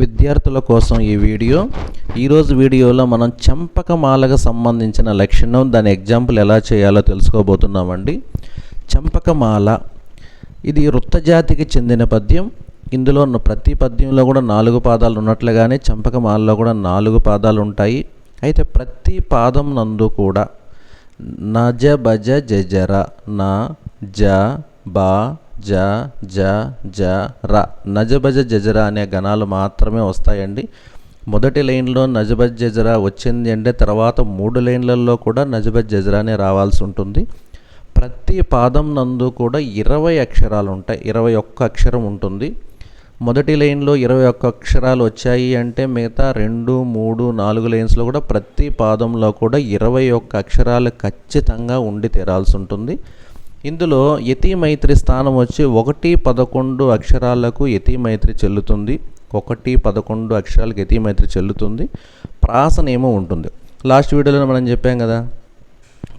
విద్యార్థుల కోసం ఈ వీడియో. ఈరోజు వీడియోలో మనం చంపకమాలకు సంబంధించిన లక్షణం దాని ఎగ్జాంపుల్ ఎలా చేయాలో తెలుసుకోబోతున్నామండి. చంపకమాల ఇది వృత్తజాతికి చెందిన పద్యం. ఇందులో ఉన్న ప్రతి పద్యంలో కూడా నాలుగు పాదాలు ఉన్నట్లుగానే చంపకమాలలో కూడా నాలుగు పాదాలు ఉంటాయి. అయితే ప్రతి పాదం నందు కూడా నజ బజ జజర నా జ బా జ జ జ ర. నజబజ జజర అనే గణాలు మాత్రమే వస్తాయండి. మొదటి లైన్లో నజబజ్ జజరా వచ్చింది అంటే తర్వాత మూడు లైన్లలో కూడా నజబజ్ జజరానే రావాల్సి ఉంటుంది. ప్రతి పాదం నందు కూడా ఇరవై అక్షరాలు ఉంటాయి. ఇరవై ఒక్క అక్షరం ఉంటుంది. మొదటి లైన్లో ఇరవై ఒక్క అక్షరాలు వచ్చాయి అంటే మిగతా రెండు మూడు నాలుగు లైన్స్లో కూడా ప్రతి పాదంలో కూడా ఇరవై ఒక్క అక్షరాలు ఖచ్చితంగా ఉండి తీరాల్సి ఉంటుంది. ఇందులో యతి మైత్రి స్థానం వచ్చి ఒకటి పదకొండు అక్షరాలకు యతి మైత్రి చెల్లుతుంది. ఒకటి పదకొండు అక్షరాలకు యతి మైత్రి చెల్లుతుంది. ప్రాస నియమం ఉంటుంది. లాస్ట్ వీడియోలో మనం చెప్పాం కదా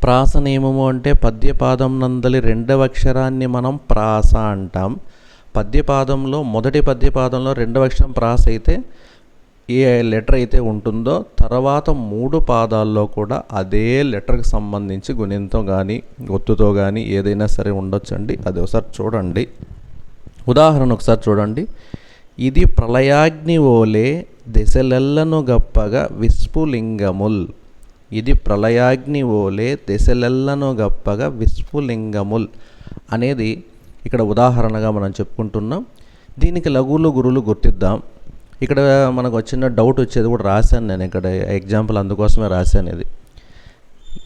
ప్రాస నియమము అంటే పద్యపాదం నందలి రెండవ అక్షరాన్ని మనం ప్రాస అంటాం. పద్యపాదంలో మొదటి పద్యపాదంలో రెండవ అక్షరం ప్రాస అయితే ఏ లెటర్ అయితే ఉంటుందో తర్వాత మూడు పాదాల్లో కూడా అదే లెటర్కి సంబంధించి గుణింతో కానీ ఒత్తుతో కానీ ఏదైనా సరే ఉండొచ్చండి. అది ఒకసారి చూడండి. ఉదాహరణ ఒకసారి చూడండి. ఇది ప్రళయాగ్ని ఓలే దశలెల్లను గప్పగా విస్ఫులింగముల్ ఇది ప్రళయాగ్ని ఓలే దశలెల్లను గప్పగా విస్ఫులింగముల్ అనేది ఇక్కడ ఉదాహరణగా మనం చెప్పుకుంటున్నాం. దీనికి లఘువులు గురువులు గుర్తిద్దాం. ఇక్కడ మనకు వచ్చిన డౌట్ వచ్చేది కూడా రాశాను నేను. ఇక్కడ ఎగ్జాంపుల్ అందుకోసమే రాశాను ఇది.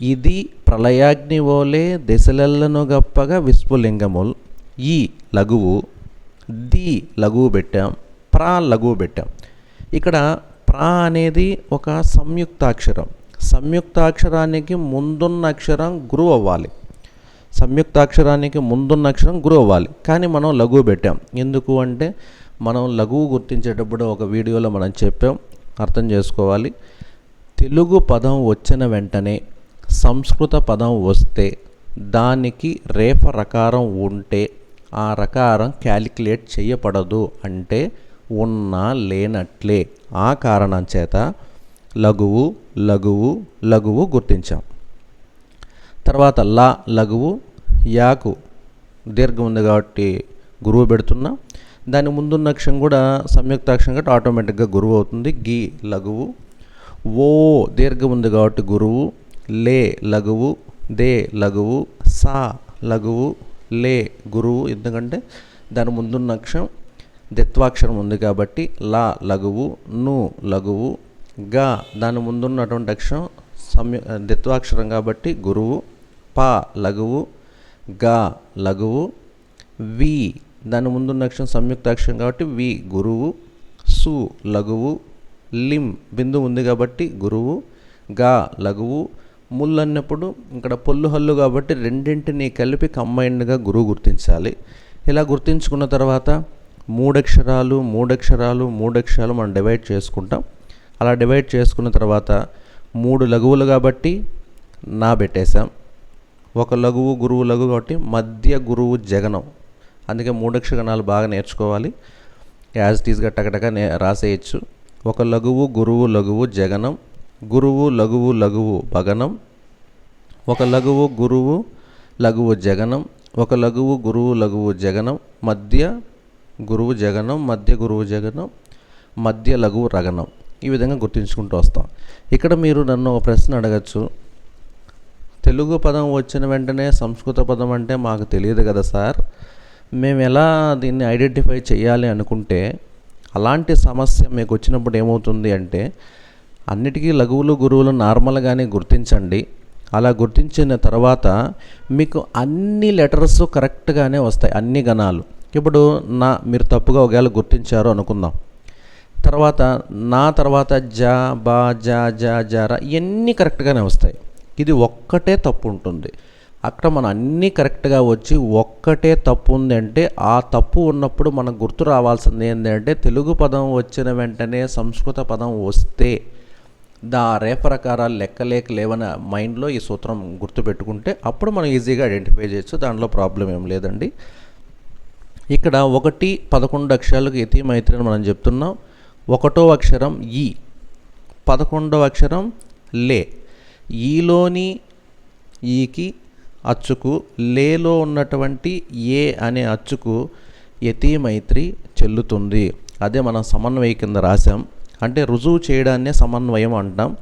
ఇది ప్రళయాగ్ని ఓలే దశలెల్లను గప్పగా విశ్వలింగముల్. ఈ లఘువు ది లఘువు పెట్టాం ప్రా లఘువు పెట్టాం. ఇక్కడ ప్రా అనేది ఒక సంయుక్తాక్షరం. సంయుక్తాక్షరానికి ముందున్న అక్షరం గురు అవ్వాలి. సంయుక్తాక్షరానికి ముందున్న అక్షరం గురు అవ్వాలి. కానీ మనం లఘువు పెట్టాం. ఎందుకు అంటే మనం లఘువు గుర్తించేటప్పుడు ఒక వీడియోలో మనం చెప్పాం అర్థం చేసుకోవాలి. తెలుగు పదం వచ్చిన వెంటనే సంస్కృత పదం వస్తే దానికి రేఫ రకారం ఉంటే ఆ రకారం క్యాలిక్యులేట్ చేయబడదు అంటే ఉన్నా లేనట్లే. ఆ కారణం చేత లఘువు లఘువు లఘువు గుర్తించాం. తర్వాత లా లఘువు యాకు. దీర్ఘం ఉంది కాబట్టి గురువు పెడుతున్నాం. దాని ముందున్న అక్షరం కూడా సంయుక్తాక్షరం కాబట్టి ఆటోమేటిక్గా గురువు అవుతుంది. గి లఘువు. ఓ దీర్ఘం ఉంది కాబట్టి గురువు. లే లఘువు. దే లఘువు. సా లఘువు. లే గురువు. ఎందుకంటే దాని ముందున్న అక్షరం దిత్వాక్షరం ఉంది కాబట్టి లా లఘువు. ను లఘువు. గా దాని ముందున్నటువంటి అక్షరం సంయు దిత్వాక్షరం కాబట్టి గురువు. పా లఘువు. గా లఘువు. వి దాని ముందున్న అక్షరం సంయుక్తాక్షరం కాబట్టి వి గురువు సు లఘువు లిం బిందు ఉంది కాబట్టి గురువు గా లఘువు ముల్ అన్నప్పుడు ఇక్కడ పొల్లు హల్లు కాబట్టి రెండింటిని కలిపి కంబైన్డ్గా గురువు గుర్తించాలి. ఇలా గుర్తించుకున్న తర్వాత మూడక్షరాలు మూడక్షరాలు మూడక్షరాలు మనం డివైడ్ చేసుకుంటాం. అలా డివైడ్ చేసుకున్న తర్వాత మూడు లఘువులు కాబట్టి నా పెట్టేశాం. ఒక లఘువు గురువు లఘువు కాబట్టి మధ్య గురువు జగనం. అందుకే మూడక్షగణాలు బాగా నేర్చుకోవాలి. యాజ్ టీజ్గా టకటక నే రాసేయచ్చు. ఒక లఘువు గురువు లఘువు జగనం. గురువు లఘువు లఘువు భగనం. ఒక లఘువు గురువు లఘువు జగనం. ఒక లఘువు గురువు లఘువు జగనం. మధ్య గురువు జగనం. మధ్య గురువు జగనం. మధ్య లఘువు రగనం. ఈ విధంగా గుర్తుంచుకుంటూ వస్తాం. ఇక్కడ మీరు నన్ను ఒక ప్రశ్న అడగచ్చు. తెలుగు పదం వచ్చిన వెంటనే సంస్కృత పదం అంటే మాకు తెలియదు కదా సార్. మేము ఎలా దీన్ని ఐడెంటిఫై చేయాలి అనుకుంటే అలాంటి సమస్య మీకు వచ్చినప్పుడు ఏమవుతుంది అంటే అన్నిటికీ లఘువులు గురువులు నార్మల్గానే గుర్తించండి. అలా గుర్తించిన తర్వాత మీకు అన్ని లెటర్స్ కరెక్ట్గానే వస్తాయి అన్ని గణాలు. ఇప్పుడు నా మీరు తప్పుగా ఒకవేళ గుర్తించారు అనుకుందాం. తర్వాత నా తర్వాత జా బా జా జా జారా ఇవన్నీ కరెక్ట్గానే వస్తాయి. ఇది ఒక్కటే తప్పు ఉంటుంది. అక్కడ మనం అన్నీ కరెక్ట్గా వచ్చి ఒక్కటే తప్పు ఉందంటే ఆ తప్పు ఉన్నప్పుడు మనకు గుర్తు రావాల్సింది ఏంటంటే తెలుగు పదం వచ్చిన వెంటనే సంస్కృత పదం వస్తే దా రేపరకారాలు లెక్కలేక లేవని మైండ్లో ఈ సూత్రం గుర్తుపెట్టుకుంటే అప్పుడు మనం ఈజీగా ఐడెంటిఫై చేయొచ్చు దాంట్లో ప్రాబ్లం ఏం లేదండి. ఇక్కడ ఒకటి పదకొండు అక్షరాలకు యతి మైత్రి అని మనం చెప్తున్నాం. ఒకటో అక్షరం ఈ పదకొండవ అక్షరం లే. ఈలోని ఈకి అచ్చుకు లేలో ఉన్నటువంటి ఏ అనే అచ్చుకు యతి మైత్రి చెల్లుతుంది. అదే మనం సమన్వయ కింద రాసాం అంటే రుజువు చేయడాన్నే సమన్వయం అంటాం.